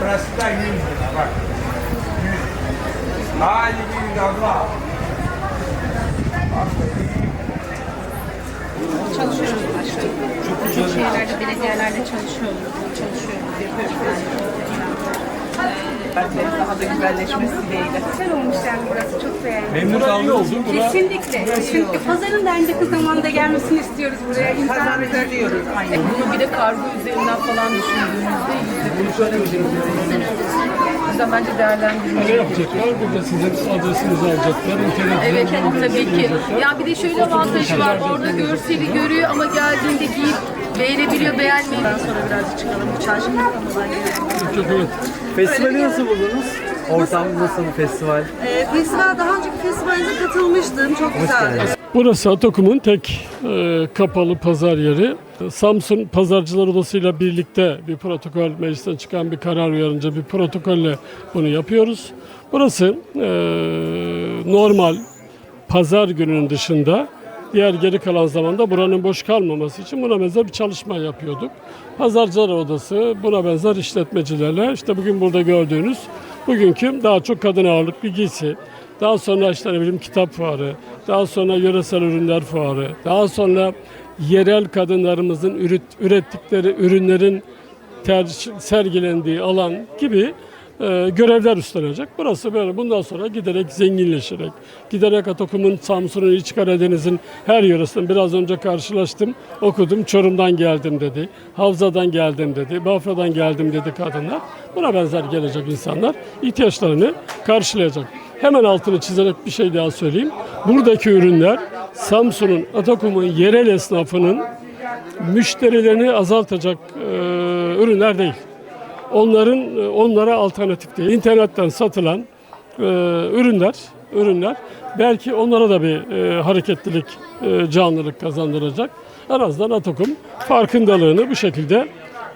Burası da 100 lira bak. 100. Daha iyi bir abla. Çalışıyoruz başkanım. Küçük şehirlerde, belediyelerle çalışıyoruz. Çalışıyoruz, yapıyoruz. Bence daha da güzelleşmesi dileğiyle. Güzel olmuş yani burası çok beğendim. Memnun mı? Bura Kesinlikle. Çünkü pazarın da en yakın zamanda gelmesini istiyoruz buraya. Pazarı görüyoruz. Aynen. Bunu bir de kargo üzerinden falan düşündüğümüzde yüzde bunu şöyle ödeyeceğiz. O yüzden bence değerlendirmeli. ne yapacaklar? Burada sizin adresinizi alacaklar. internet Evet tabii ki. Ya bir de şöyle avantajı var. Orada görseli görüyor ama geldiğinde giyip beğenebiliyor, beğenmeyi. Ben sonra birazcık çıkalım. Bu çarşı Çok evet. Festivali nasıl buldunuz? Ortam nasıl festival? Ee, festival daha önceki festivalinize katılmıştım. Çok güzeldi. Burası Atakum'un tek e, kapalı pazar yeri. Samsun Pazarcılar Odası ile birlikte bir protokol meclisten çıkan bir karar uyarınca bir protokolle bunu yapıyoruz. Burası e, normal pazar gününün dışında diğer geri kalan zamanda buranın boş kalmaması için buna benzer bir çalışma yapıyorduk. Pazarcılar Odası buna benzer işletmecilerle işte bugün burada gördüğünüz bugünkü daha çok kadın ağırlıklı giysi, daha sonra işte ne bileyim kitap fuarı, daha sonra yöresel ürünler fuarı, daha sonra yerel kadınlarımızın üret- ürettikleri ürünlerin sergilendiği alan gibi e, görevler üstlenecek. Burası böyle bundan sonra giderek zenginleşerek, giderek Atakum'un, Samsun'un, İç Karadeniz'in her yöresinden biraz önce karşılaştım, okudum. Çorum'dan geldim dedi, Havza'dan geldim dedi, Bafra'dan geldim dedi kadınlar. Buna benzer gelecek insanlar ihtiyaçlarını karşılayacak. Hemen altını çizerek bir şey daha söyleyeyim. Buradaki ürünler Samsun'un, Atakum'un yerel esnafının müşterilerini azaltacak e, ürünler değil. Onların e, onlara alternatif değil. İnternetten satılan e, ürünler, ürünler belki onlara da bir e, hareketlilik, e, canlılık kazandıracak. En azından Atakum farkındalığını bu şekilde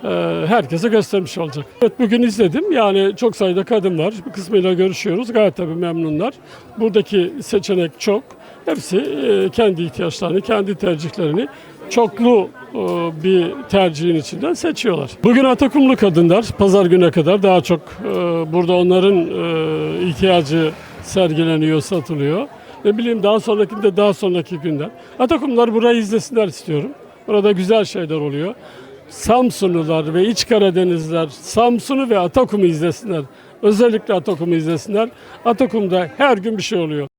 e, herkese göstermiş olacak. Evet bugün izledim. Yani çok sayıda kadın var. Bir kısmıyla görüşüyoruz. Gayet tabii memnunlar. Buradaki seçenek çok. Hepsi e, kendi ihtiyaçlarını, kendi tercihlerini çoklu e, bir tercihin içinden seçiyorlar. Bugün Atakumlu kadınlar pazar güne kadar daha çok e, burada onların e, ihtiyacı sergileniyor, satılıyor. Ne bileyim daha sonrakinde daha sonraki günler. Atakumlar burayı izlesinler istiyorum. Burada güzel şeyler oluyor. Samsunlular ve İç Karadenizliler Samsun'u ve Atakum'u izlesinler. Özellikle Atakum'u izlesinler. Atakum'da her gün bir şey oluyor.